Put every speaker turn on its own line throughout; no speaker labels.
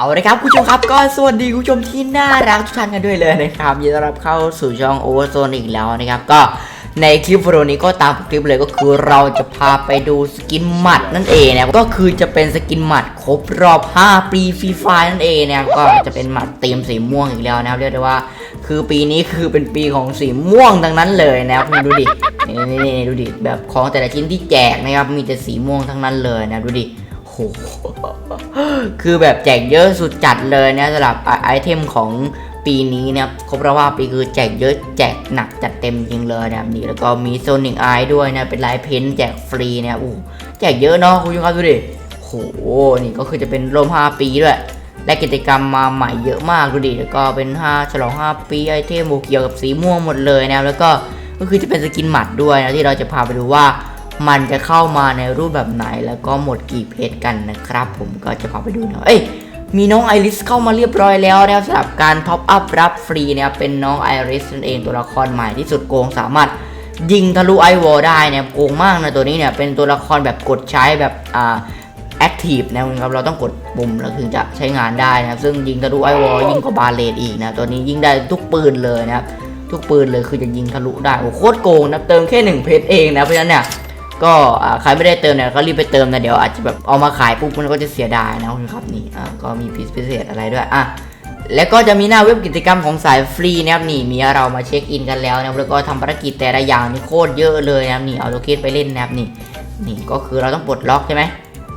เอาละครับคุณผู้ชมครับก็สวัสดีคุณผู้ชมที่น่ารักทุกท่านกันด้วยเลยนะครับยินดีต้อนรับเข้าสู่ช่องโอเวอร์โซนอีกแล้วนะครับก็ในคลิปวิดีโอนี้ก็ตามคลิปเลยก็คือเราจะพาไปดูสกินหมัดนั่นเองนะก็คือจะเป็นสกินหมัดครบรอบ 5 ปีฟรีไฟนั่นเองนะก็จะเป็นหมัดเต็มสีม่วงอีกแล้วนะครับเรียกได้ว่า คือปีนี้คือเป็นปีของสีม่วงทั้งนั้นเลยนะครับคุณดูดินี่นี่นี่ดูดิแบบของแต่ละชิ้นที่แจกนะครับมีแต่สีม่วงทั้งนั้นเลยนะดูดิ โห คือแบบแจกเยอะสุดจัดเลยนะสำหรับไอเทมของปีนี้นะครับครบรอบว่าปีคือแจกเยอะแจกหนักจัดเต็มจริงเลยนะครับนี่แล้วก็มีโซนิ c ไอด้วยนะเป็นลายเพ้นแจกฟรีนะครับอู้แจกเยอะเนาะคุณผู้ชมครับดูดิโหนี่ก็คือจะเป็นร่ม5ปีด้วยและกิจกรรมมาใหม่เยอะมากดูดิแล้วก็เป็น 5 ฉลอง 5 ปีไอเทมเกี่ยวกับสีม่วงหมดเลยนะแล้วก็ก็คือจะเป็นสกินหมัดด้วยนะที่เราจะพาไปดูว่า มันจะเข้ามาในรูปแบบไหนแล้วก็หมดกี่เพจกันนะครับ ผมก็จะพาไปดูนะเอ้ยมีน้องไอริสเข้ามาเรียบร้อยแล้วนะครับสำหรับการท็อปอัพรับฟรีนะครับเป็นน้องไอริสนั่นเองตัวละครใหม่ที่สุดโกงสามารถยิงทะลุไอวอลได้เนี่ยโกงมากนะตัวนี้เนี่ยเป็นตัวละครแบบกดใช้แบบอ่าแอคทีฟนะครับเราต้องกดปุ่มแล้วถึงจะใช้งานได้นะครับซึ่งยิงทะลุไอวอลยิ่งกว่าบาเลตอีกนะตัวนี้ยิงได้ทุกปืนเลยนะครับทุกปืนเลยคือจะยิงทะลุได้โอ้โคตรโกงนะเติมแค่หนึ่งเพชรเองนะเพราะฉะนั้นเนี่ย ก็ใครไม่ได้เติมเนี่ยก็รีบไปเติมนะเดี๋ยวอาจจะแบบเอามาขายปุ๊บมันก็จะเสียดายนะคุณครับนี่อ่าก็มีพิเศษอะไรด้วยอะแล้วก็จะมีหน้าเว็บกิจกรรมของสายฟรีนะครับนี่มีเรามาเช็คอินกันแล้วนะครับแล้วก็ทำภารกิจแต่ละอย่างนี่โคตรเยอะเลยนะครับนี่เอาโลเคสไปเล่นนะครับนี่นี่ก็คือเราต้องปลดล็อกใช่ไหม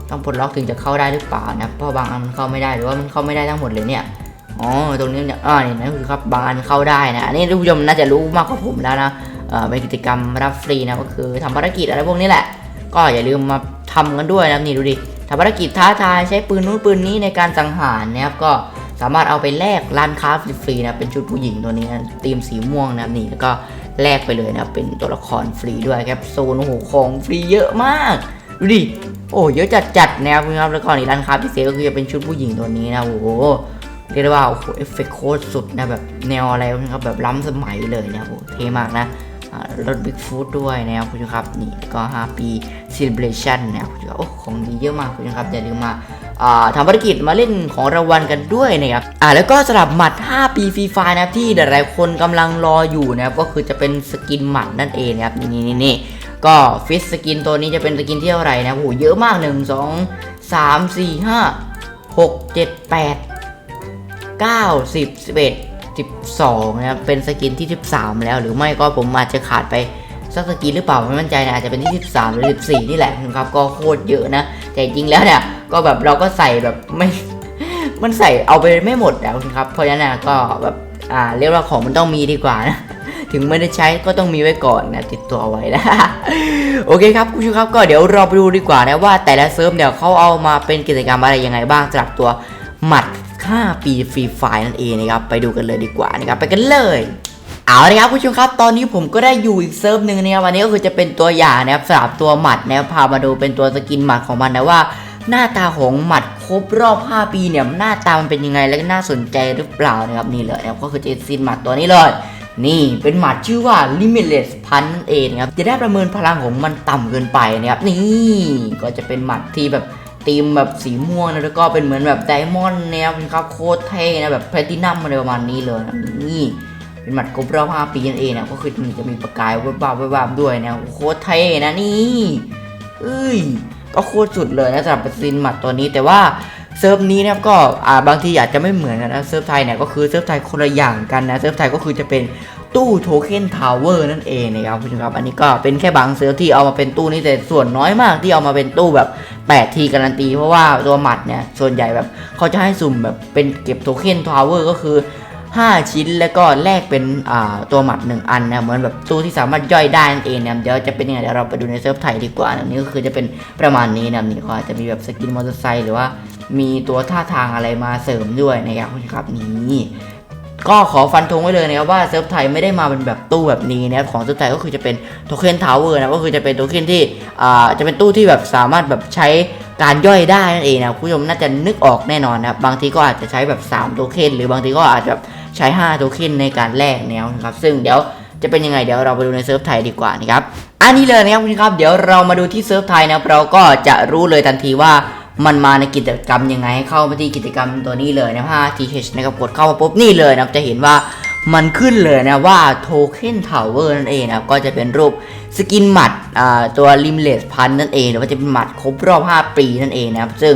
ต้องปลดล็อกถึงจะเข้าได้หรือเปล่านะเพราะบางอันมันเข้าไม่ได้หรือว่ามันเข้าไม่ได้ทั้งหมดเลยเนี่ยอ๋อตรงนี้เนี่ยอ่านี่นะคือครับบางอันเข้าได้นะอันนี้ทุกผู้ชมน่าจะรู้มากกว่าผมแล้วนะ เอ่อเป็นกิจกรรมรับฟรีนะก็คือทำภารกิจอะไรพวกนี้แหละ ก็อย่าลืมมาทำกันด้วยนะนี่ดูดิทำภารกิจท้าทายใช้ปืนนู้นปืนนี้ในการสังหารนะครับก็สามารถเอาไปแลกร้านค้าฟรีๆนะเป็นชุดผู้หญิงตัวนี้นะธีมสีม่วงนะนี่แล้วก็แลกไปเลยนะเป็นตัวละครฟรีด้วยครับโซนโอ้โหของฟรีเยอะมากดูดิโอ้เยอะจัดๆนะครับครับแล้วก็นี่ร้านค้าพิเศษก็คือจะเป็นชุดผู้หญิงตัวนี้นะโอ้โหเรียกได้ว่าโอ้โหเอฟเฟกต์โคตรสุดนะแบบแนวอะไรนะครับแบบล้ำสมัยเลยนะโอ้โหเท่มากนะ รถบิ๊กฟูดด้วยนะครับคุณผู้ชมครับนี่ก็ 5 ปี celebration นะครับคุณผู้ชมครับโอ้ของดีเยอะมากคุณผู้ชมครับอย่าลืมมาทำภารกิจมาเล่นของรางวัลกันด้วยนะครับอ่าแล้วก็สำหรับหมัด 5 ปีฟรีไฟนะครับที่หลายๆคนกำลังรออยู่นะครับก็คือจะเป็นสกินหมัดนั่นเองนะครับนี่นี่นี่ก็ฟิสสกินตัวนี้จะเป็นสกินที่เท่าไหร่นะโอ้โหเยอะมาก 1 2 3 4 5 6 7 8 9 10 11 12 นะครับ เป็นสกินที่ 13 แล้ว หรือไม่ก็ผมอาจจะขาดไปสักสกินหรือเปล่าไม่มั่นใจนะอาจจะเป็นที่ 13 หรือ 14 นี่แหละนะครับ ก็โคตรเยอะนะ แต่จริงแล้วเนี่ย ก็แบบเราก็ใส่แบบไม่ มันใส่เอาไปไม่หมดแล้วครับ เพราะฉะนั้นนะก็แบบอ่าเรียกว่าของมันต้องมีดีกว่านะถึงไม่ได้ใช้ก็ต้องมีไว้ก่อนนะติดตัวไว้นะโอเคครับคุณผู้ชมครับก็เดี๋ยวเราไปดูดีกว่านะว่าแต่ละเซิร์ฟเนี่ยเขาเอามาเป็นกิจกรรมอะไรยังไงบ้างสำหรับตัวหมัด 5 ปีฟรีไฟล์นั่นเองนะครับไปดูกันเลยดีกว่านะครับไปกันเลยเอาละครับคุณผู้ชมครับตอนนี้ผมก็ได้อยู่อีกเซิร์ฟหนึ่งนะครับวันนี้ก็คือจะเป็นตัวอย่างนะครับสำหรับตัวหมัดนะครับพามาดูเป็นตัวสกินหมัดของมันนะว่า หน้าตาของหมัดครบรอบ 5 ปีเนี่ยหน้าตามันเป็นยังไงและก็น่าสนใจหรือเปล่านะครับนี่เลยนะครับก็คือจะซินหมัดตัวนี้เลยนี่เป็นหมัดชื่อว่า limitless punch นั่นเองนะครับจะได้ประเมินพลังของมันต่ำเกินไปนะครับนี่ก็จะเป็นหมัดที่แบบ ธีมแบบสีม่วงนะแล้วก็เป็นเหมือนแบบไดมอนด์เนี่ยครับโคตรเท่นะแบบแพลตินัมอะไรประมาณนี้เลยนะนี่เป็นหมัดครบรอบ5ปีนั่นเองนะก็คือมันจะมีประกายวับวับวับด้วยนะโคตรเท่นะนี่เอ้ยก็โคตรสุดเลยนะสำหรับซินหมัดตัวนี้แต่ว่าเซิร์ฟนี้นะครับก็อ่าบางทีอาจจะไม่เหมือนกันนะเซิร์ฟไทยเนี่ยก็คือเซิร์ฟไทยคนละอย่างกันนะเซิร์ฟไทยก็คือจะเป็น ตู้โทเค็นทาวเวอร์นั่นเองนะครับคุณผู้ชมครับ อันนี้ก็เป็นแค่บางเซิร์ฟที่เอามาเป็นตู้นี้แต่ส่วนน้อยมากที่เอามาเป็นตู้แบบ 8 ทีการันตี เพราะว่าตัวหมัดเนี่ย ส่วนใหญ่แบบเขาจะให้สุ่มแบบเป็นเก็บโทเค็นทาวเวอร์ก็คือ 5 ชิ้นแล้วก็แลกเป็นตัวหมัด 1 อันนะเหมือนแบบตู้ที่สามารถย่อยได้นั่นเองนะเดี๋ยวจะเป็นยังไงเดี๋ยวเราไปดูในเซิร์ฟไทยดีกว่านะนี่ก็คือจะเป็นประมาณนี้นะนี่ก็อาจจะมีแบบสกินมอเตอร์ไซค์หรือว่ามีตัวท่าทางอะไรมาเสริมด้วยนะครับคุณผู้ชมครับนี่ ก็ขอฟันธงไว้เลยนะครับว่าเซิร์ฟไทยไม่ได้มาเป็นแบบตู้แบบนี้นะครับของเซิร์ฟไทยก็คือจะเป็นโทเค็นทาวเวอร์นะก็คือจะเป็นโทเค็นที่อ่าจะเป็นตู้ที่แบบสามารถแบบใช้การย่อยได้นั่นเองนะคุณผู้ชมน่าจะนึกออกแน่นอนนะครับบางทีก็อาจจะใช้แบบ3โทเค็นหรือบางทีก็อาจจะใช้5โทเค็นในการแลกแนวนะครับซึ่งเดี๋ยวจะเป็นยังไงเดี๋ยวเราไปดูในเซิร์ฟไทยดีกว่านะครับอันนี้เลยนะครับคุณผู้ชมครับเดี๋ยวเรามาดูที่เซิร์ฟไทยนะครับเราก็จะรู้เลยทันทีว่า มันมาในกิจกรรมยังไงให้เข้ามาที่กิจกรรมตัวนี้เลยนะ 5th นะครับกดเข้ามาปุ๊บนี่เลยนะครับจะเห็นว่ามันขึ้นเลยนะว่าโทเค็นทาวเวอร์นั่นเองนะครับก็จะเป็นรูปสกินหมัดอ่าตัวลิมเลสพันนั่นเอง หรือว่าจะเป็นหมัดครบรอบ 5 ปีนั่นเองนะครับ ซึ่ง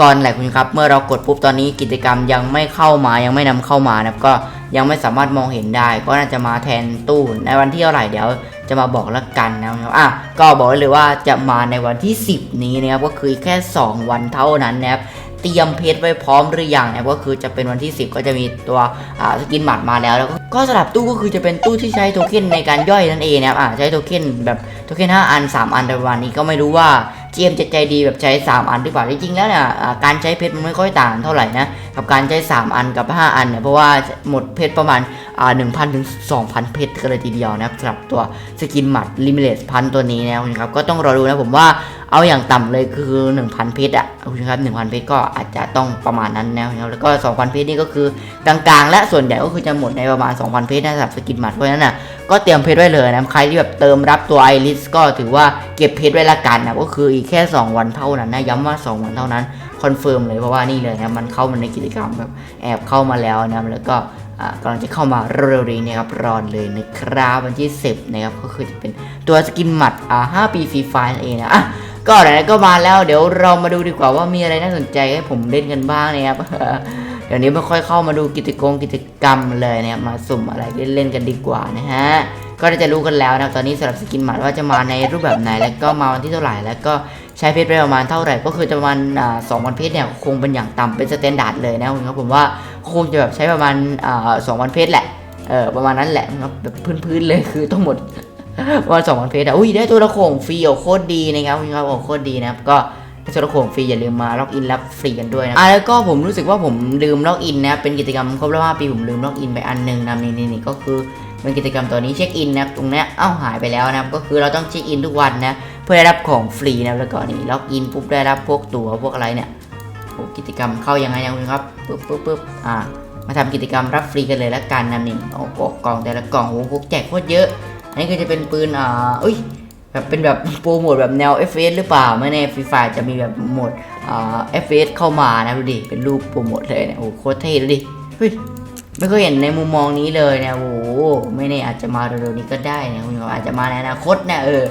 ก่อนแหละคุณครับ เมื่อเรากดปุ๊บตอนนี้กิจกรรมยังไม่เข้ามายังไม่นำเข้ามานะครับก็ยังไม่สามารถมองเห็นได้ ก็น่าจะมาแทนตู้ในวันที่เท่าไหร่เดี๋ยว จะมาบอกละกันนะครับอะก็บอกเลยว่าจะมาในวันที่ 10 นี้นะครับก็คือแค่ 2 วันเท่านั้นนะครับเตรียมเพชรไว้พร้อมหรือยังนะครับก็คือจะเป็นวันที่ 10 ก็จะมีตัวอ่าสกินหมัดมาแล้วแล้วก็สลับตู้ก็คือจะเป็นตู้ที่ใช้โทเค็นในการย่อยนั่นเองนะครับอ่าใช้โทเค็นแบบโทเค็น5อัน 3 อันในวันนี้ก็ไม่รู้ว่า เจมจะใจดีแบบใช้ 3 อันหรือเปล่าจริงๆแล้วเนี่ยการใช้เพชรมันไม่ค่อยต่างเท่าไหร่นะกับการใช้ 3 อันกับ 5 อันเนี่ยเพราะว่าหมดเพชรประมาณอ่า1,000ถึง2,000เพชรกันเลยทีเดียวนะครับสำหรับตัวสกินหมัดลิมิเลสพันตัวนี้นะครับก็ต้องรอดูนะผมว่าเอาอย่างต่ำเลยคือ 1,000 เพชรอะคุณครับ1,000 เพชรก็อาจจะต้องประมาณนั้นนะครับแล้วก็ 2,000 เพชรนี่ก็คือกลางๆ และส่วนใหญ่ก็คือจะหมดในประมาณ 2,000 เพชรนะสำหรับสกินหมัดเพราะฉะนั้นน่ะ ก็เตรียมเพชรไว้เลยนะใครที่แบบเติมรับตัวไอริสก็ถือว่าเก็บเพชรไว้ละกันนะก็คืออีกแค่ 2 วันเท่านั้นนะย้ำว่า 2 วันเท่านั้นคอนเฟิร์มเลยเพราะว่านี่เลยนะมันเข้ามาในกิจกรรมแบบแอบเข้ามาแล้วนะแล้วก็กำลังจะเข้ามาเร็วๆนี้นะครับรอนเลยนะครับวันที่ 10นะครับก็คือจะเป็นตัวสกินหมัดอ่า5ปีฟรีไฟล์เองนะอะก็ไหนก็มาแล้วเดี๋ยวเรามาดูดีกว่าว่ามีอะไรน่าสนใจให้ผมเล่นกันบ้างนะครับ เดี๋ยวนี้ไม่ค่อยเข้ามาดูกิจกรรมกิจกรรมเลยนะครับมาสุ่มอะไรเล่นๆกันดีกว่านะฮะก็ได้จะรู้กันแล้วนะครับตอนนี้สำหรับสกินหมัดว่าจะมาในรูปแบบไหน แล้วก็มาวันที่เท่าไหร่แล้วก็ใช้เพชรไปประมาณเท่าไหร่ ก็คือจะประมาณสองพันเพชรเนี่ยคงเป็นอย่างต่ำเป็นสแตนดาร์ดเลยนะครับผมว่าคงจะแบบใช้ประมาณสองพันเพชรแหละเออประมาณนั้นแหละนะครับแบบพื้นๆเลยคือต้องหมดประมาณสองพันเพชรอะอุ้ยได้ตัวละโขงฟรีโอโคตรดีนะครับคุณครับโอโคตรดีนะครับก็ ถ้าจะล็อกโขงฟรีอย่าลืมมาล็อกอินรับฟรีกันด้วยนะอะแล้วก็ผมรู้สึกว่าผมลืมล็อกอินนะเป็นกิจกรรมครบรอบ5ปีผมลืมล็อกอินไปอันหนึ่งนะนี่นี่นี่ก็คือเป็นกิจกรรมตัวนี้เช็คอินนะครับตรงนี้เอ้าหายไปแล้วนะครับก็คือเราต้องเช็คอินทุกวันนะเพื่อได้รับของฟรีนะแล้วก็นี่ล็อกอินปุ๊บได้รับพวกตั๋วพวกอะไรเนี่ยโอ้กิจกรรมเข้ายังไงนะคุณครับปุ๊บปุ๊บปุ๊บอ่ามาทำกิจกรรมรับฟรีกันเลยละกันนะนี่โอ้โหกล่องแต่ละกล่องโอ้โหพวกแจกโคตรเยอะ อันนี้ก็จะเป็นปืนอ่าอุ้ย แบบเป็นแบบโปรโมทแบบแนว f อหรือเปล่าไม่แน่ฟรีไฟจะมีแบบโหมดอ่า f อเข้ามานะดูดิเป็นรูปโปรโมทเลยเนี่ยโอ้โหโคตรเท่ดูดิเฮ้ยไม่เคยเห็นในมุมมองนี้เลยนะโอ้โหไม่แน่อาจจะมาเร็วๆนี้ก็ได้นะคุณผู้ชมอาจจะมาในอนาคตนะเออ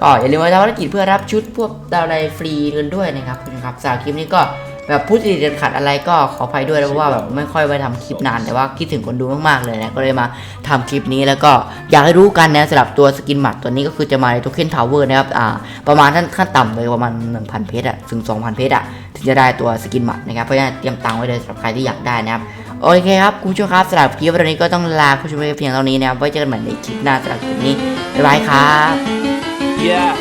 ก็อย่าลืมมาทำภารกิจเพื่อรับชุดพวกดาวไลฟรีกันด้วยนะครับคุณครับสำหรับคลิปนี้ก็ แบบพูดติดๆขัดอะไรก็ขออภัยด้วยนะเพราะว่าแบบไม่ค่อยไปทำคลิปนานแต่ว่าคิดถึงคนดูมากๆเลยนะก็เลยมาทำคลิปนี้แล้วก็อยากให้รู้กันนะสำหรับตัวสกินหมัดตัวนี้ก็คือจะมาในโทเค็นทาวเวอร์นะครับอ่าประมาณขั้นขั้นต่ำเลยประมาณ 1,000 เพชรอะถึง 2,000 เพชรอะถึงจะได้ตัวสกินหมัดนะครับเพราะฉะนั้นเตรียมตังไว้เลยสำหรับใครที่อยากได้นะครับโอเคครับคุณผู้ชมครับสำหรับคลิปวันนี้ก็ต้องลาคุณผู้ชมไปเพียงเท่านี้นะครับไว้เจอกันใหม่ในคลิปหน้าสำหรับคลิปนี้บ๊ายบายครับ
Yeah.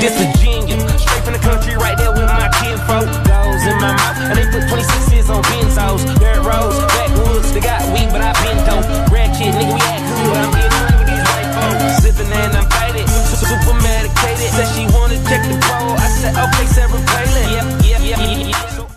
This a genius. Straight from the country right there with my kinfolk. dollars in my mouth. And they put 26s on Benzos, dirt roads, backwoods. They got weed, but I been dope. Ratchet, nigga, we act cool. but I'm getting money with these white folks. Zipping and I'm faded, super medicated. Said she wanna check the roll. I said, okay, seven places.